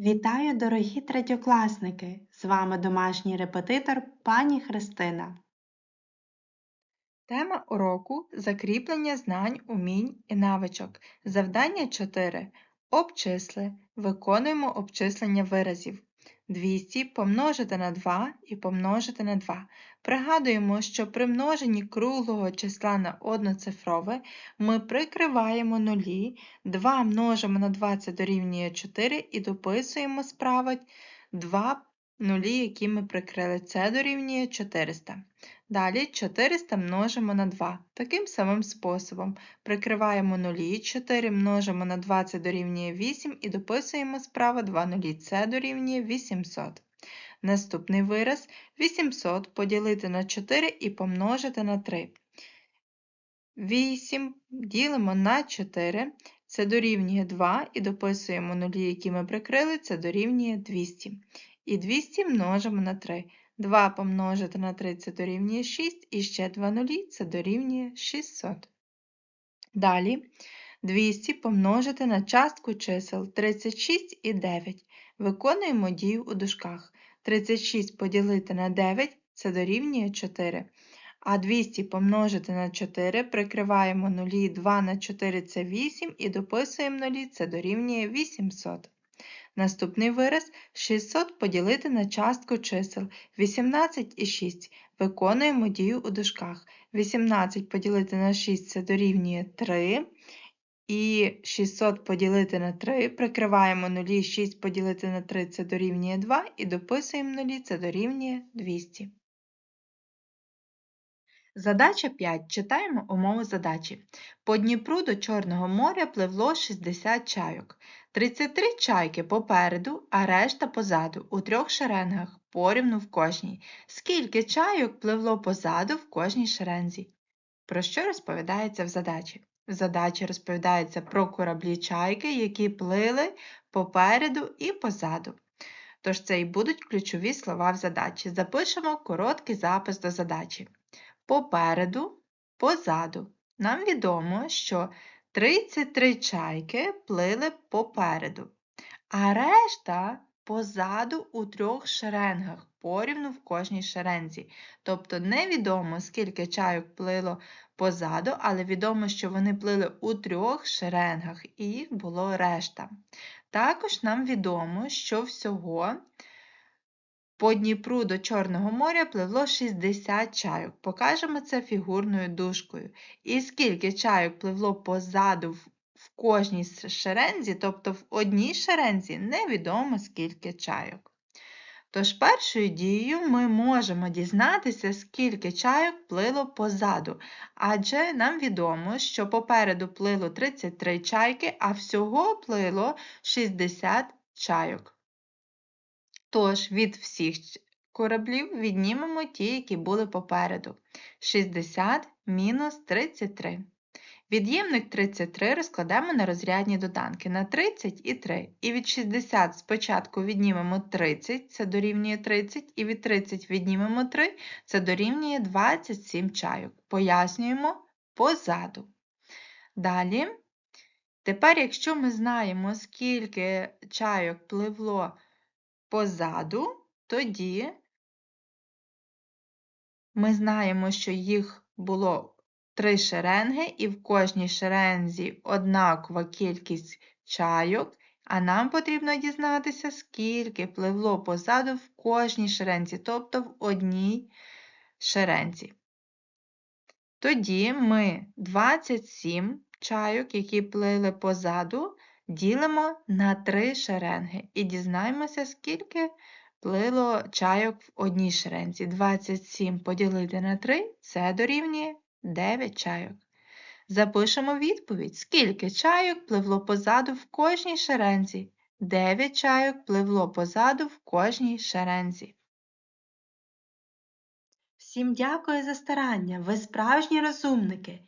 Вітаю, дорогі третьокласники! З вами домашній репетитор пані Христина. Тема уроку закріплення знань, умінь і навичок. Завдання 4. Обчисли. Виконуємо обчислення виразів. 200 помножити на 2 і помножити на 2. Пригадуємо, що при множенні круглого числа на одноцифрове ми прикриваємо нулі, 2 множимо на 2 це дорівнює 4 і дописуємо справа 2 нулі, які ми прикрили. Це дорівнює 400. Далі 400 множимо на 2. Таким самим способом прикриваємо нулі, 4 множимо на 2 це дорівнює 8 і дописуємо справа 2 нулі, це дорівнює 800. Наступний вираз 800 поділити на 4 і помножити на 3. 8 ділимо на 4, це дорівнює 2 і дописуємо нулі, які ми прикрили, це дорівнює 200. І 200 множимо на 3. 2 помножити на 3 це дорівнює 6, і ще 2 нулі це дорівнює 600. Далі 200 помножити на частку чисел 36 і 9. Виконуємо дію у дужках. 36 поділити на 9 це дорівнює 4. А 200 помножити на 4 прикриваємо нулі 2 на 4 це 8 і дописуємо нулі це дорівнює 800. Наступний вираз 600 поділити на частку чисел 18 і 6. Виконуємо дію у дужках. 18 поділити на 6 це дорівнює 3. І 600 поділити на 3, прикриваємо нулі, 6 поділити на 3 це дорівнює 2, і дописуємо нулі, це дорівнює 200. Задача 5. Читаємо умову задачі. По Дніпру до Чорного моря пливло 60 чайок. 33 чайки попереду, а решта позаду, у трьох шеренгах, порівну в кожній. Скільки чайок пливло позаду в кожній шерензі? Про що розповідається в задачі? В задачі розповідається про кораблі чайки, які плили попереду і позаду. Тож це і будуть ключові слова в задачі. Запишемо короткий запис до задачі. Попереду, позаду. Нам відомо, що 33 чайки плили попереду, а решта позаду у трьох шеренгах, порівну в кожній шерензі. Тобто невідомо, скільки чайок плило позаду, але відомо, що вони плили у трьох шеренгах, і їх було решта. Також нам відомо, що всього по Дніпру до Чорного моря пливло 60 чайок. Покажемо це фігурною дужкою. І скільки чайок пливло позаду в кожній шерензі, тобто в одній шерензі, невідомо скільки чайок. Тож першою дією ми можемо дізнатися, скільки чайок плило позаду, адже нам відомо, що попереду плило 33 чайки, а всього плило 60 чайок. Тож від всіх кораблів віднімемо ті, які були попереду. 60 мінус 33. Від'ємник 33 розкладемо на розрядні доданки на 30 і 3. І від 60 спочатку віднімемо 30, це дорівнює 30, і від 30 віднімемо 3, це дорівнює 27 чайок. Пояснюємо позаду. Далі, тепер, якщо ми знаємо, скільки чайок пливло позаду, тоді ми знаємо, що їх було три шеренги, і в кожній шерензі однакова кількість чайок, а нам потрібно дізнатися, скільки пливло позаду в кожній шерензі, тобто в одній шерензі. Тоді ми 27 чайок, які плили позаду, Ділимо на три шеренги і дізнаємося, скільки плило чайок в одній шерензі. 27 поділити на 3 це дорівнює 9 чайок. Запишемо відповідь, скільки чайок пливло позаду в кожній шерензі. 9 чайок пливло позаду в кожній шерензі. Всім дякую за старання, ви справжні розумники.